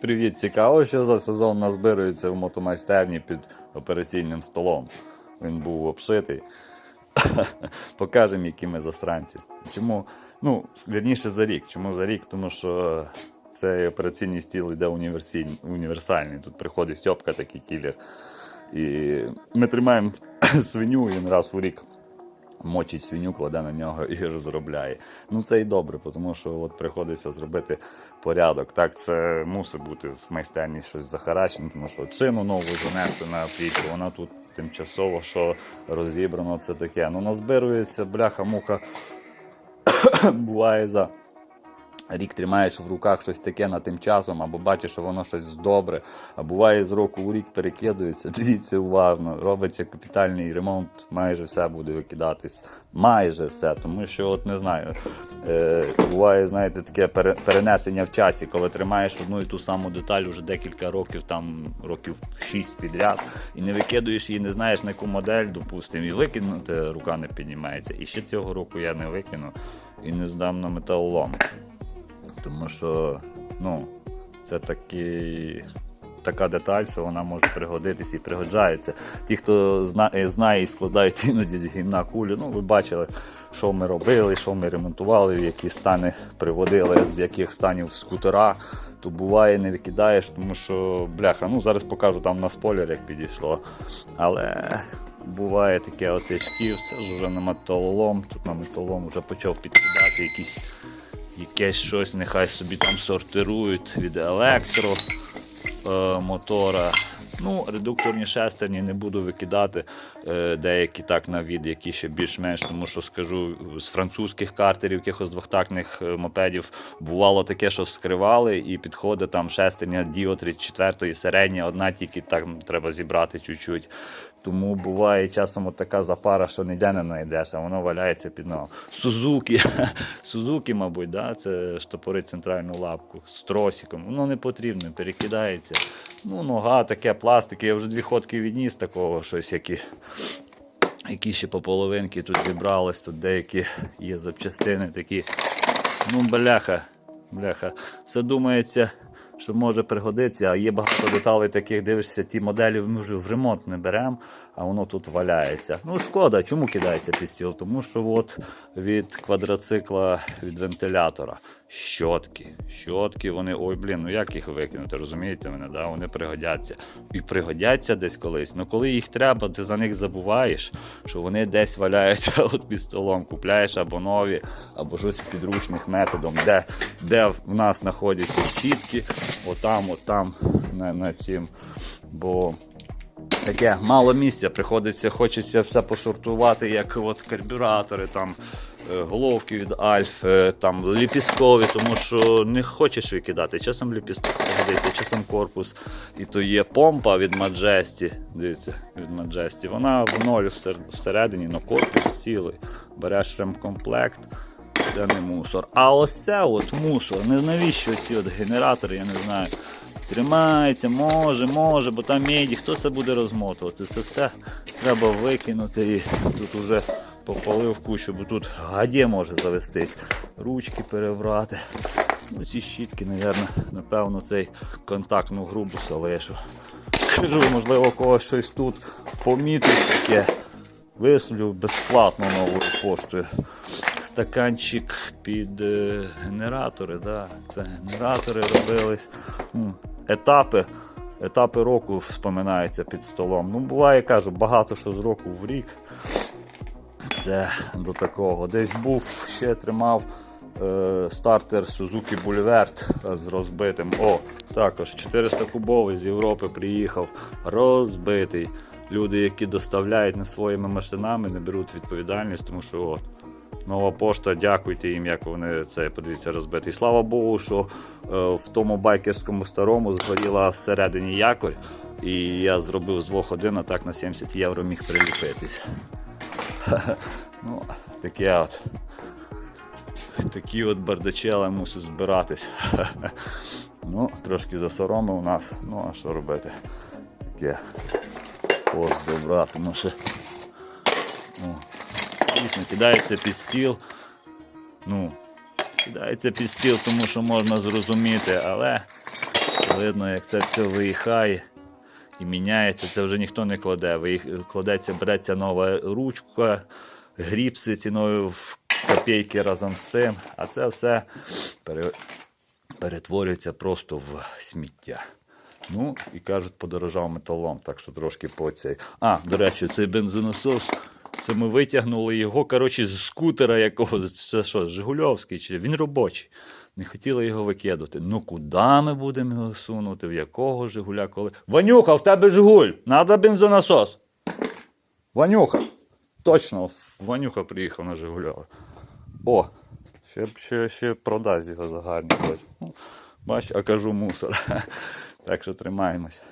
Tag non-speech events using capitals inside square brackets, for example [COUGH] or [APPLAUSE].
Привіт, цікаво, що за сезон назбирується в мотомайстерні під операційним столом. Він був обшитий. [LAUGHS] Покажемо, які ми засранці. Чому? Ну, вірніше за рік. Чому за рік? Тому що цей операційний стіл йде універсальний. Тут приходить Стьопка, такий кілер. І ми тримаємо [CLEARS THROAT] свиню він раз у рік мочить свиню, кладе на нього і розробляє. Ну це і добре, тому що от приходиться зробити порядок. Так, це мусить бути в майстерні щось захарачене, тому що чину нову занести на пічку, вона тут тимчасово, що розібрано, це таке. Ну назбирується, бляха-муха, [COUGHS] буває за. Рік тримаєш в руках щось таке на тим часом, або бачиш, що воно щось добре, а буває з року у рік перекидується. [LAUGHS] Дивіться уважно, робиться капітальний ремонт, майже все буде викидатись. Майже все. Тому що, от не знаю, е, буває, знаєте, таке перенесення в часі, коли тримаєш одну і ту саму деталь уже декілька років, там років 6 підряд, і не викидуєш її, не знаєш на яку модель, допустимо, і викинути рука не піднімається. І ще цього року я не викину і не здам на металолом. Тому що ну, це такі, така деталь, що вона може пригодитися і пригоджається. Ті, хто е, знає і складають іноді з гімна кулю, ну ви бачили, що ми робили, що ми ремонтували, в які стани приводили, з яких станів скутера. То буває, не викидаєш, тому що бляха, ну зараз покажу там на спойлер, як підійшло. Але буває таке оцей шків, це ж вже на металолом. Тут на металолом вже почав підкидати якісь якесь щось, нехай собі там сортирують від електро е, мотора. Ну, редукторні шестерні не буду викидати. Е, деякі так на від, які ще більш-менш, тому що скажу, з французьких картерів, якихось двохтактних е, мопедів бувало таке, що вскривали, і підходить там шестерня діотри четвертої середня, одна тільки так треба зібрати чуть-чуть. Тому буває часом от така запара, що ніде не знайдеш, а воно валяється під ногу. Сузуки, Сузуки, мабуть, да? це штопорить центральну лапку з тросиком. Воно не потрібно, перекидається. Ну, нога, таке, пластики. Я вже дві ходки відніс такого щось, які, які ще по половинки тут зібрались, тут деякі є запчастини такі. Ну, бляха, бляха. Все думається, що може пригодитися, а є багато деталей таких, дивишся, ті моделі ми вже в ремонт не беремо, а воно тут валяється. Ну, шкода, чому кидається під стіл? Тому що от від квадроцикла, від вентилятора. Щотки. Щотки, вони, ой, блін, ну як їх викинути, розумієте мене? Да? Вони пригодяться. І пригодяться десь колись. Ну коли їх треба, ти за них забуваєш, що вони десь валяються [LAUGHS] от під столом. Купляєш або нові, або щось підручних методом, де, де в нас знаходяться щітки, отам, отам, на, на цім. Бо таке мало місця, приходиться, хочеться все посортувати, як от карбюратори, там, е, головки від Альф, е, там, ліпіскові, тому що не хочеш викидати. Часом ліпісток пригодиться, часом корпус. І то є помпа від Majesty, дивіться, від Majesty. Вона в ноль всередині, але корпус цілий. Береш ремкомплект. Це не мусор. А ось це от мусор. Не навіщо ці от генератори, я не знаю. Тримається, може, може, бо там меді, хто це буде розмотувати? Це все треба викинути і тут уже попалив кучу, бо тут гадє може завестись. Ручки перебрати. Ну, ці щітки, напевно, напевно, цей контактну грубу залишу. Кажу, можливо, когось щось тут помітить таке. Вислю безплатно новою поштою. Стаканчик під е, генератори. Да. Це генератори робились. Етапи. Етапи року вспоминаються під столом. Ну, буває, кажу, багато що з року в рік. Це до такого. Десь був, ще тримав е, стартер Suzuki Boulevard з розбитим. О, також 400 кубовий з Європи приїхав, розбитий. Люди, які доставляють не своїми машинами, не беруть відповідальність, тому що от, нова пошта, дякуйте їм, як вони це подивіться розбитий. Слава Богу, що е, в тому байкерському старому згоріла всередині якорь, і я зробив з двох один, а так на 70 євро міг приліпитись. [LAUGHS] Ну, таке от. Такі от бардачели мусить збиратись. [LAUGHS] Ну, трошки засоромив нас. Ну, а що робити? Таке пост добра, тому що ну, дійсно кидається під стіл. Ну, кидається під стіл, тому що можна зрозуміти, але Видно, як це все виїхає і міняється. Це вже ніхто не кладе. Кладеться, береться нова ручка, гріпси ціною в копійки разом з цим. А це все пере- перетворюється просто в сміття. Ну, і кажуть, подорожав металом, так що трошки по цей. А, до речі, цей бензонасос. Це ми витягнули його, коротше, з скутера якогось. Це що, Жигульовський? Чи він робочий. Не хотіли його викидати. Ну куди ми будемо його сунути? В якого Жигуля, коли. Ванюха, в тебе Жигуль! Надо бензонасос. Ванюха. Точно, Ванюха приїхав на Жигуля. О, ще, ще, ще продасть його за гарні. Ну, Бач, а кажу мусор. [LAUGHS] Так що тримаємось.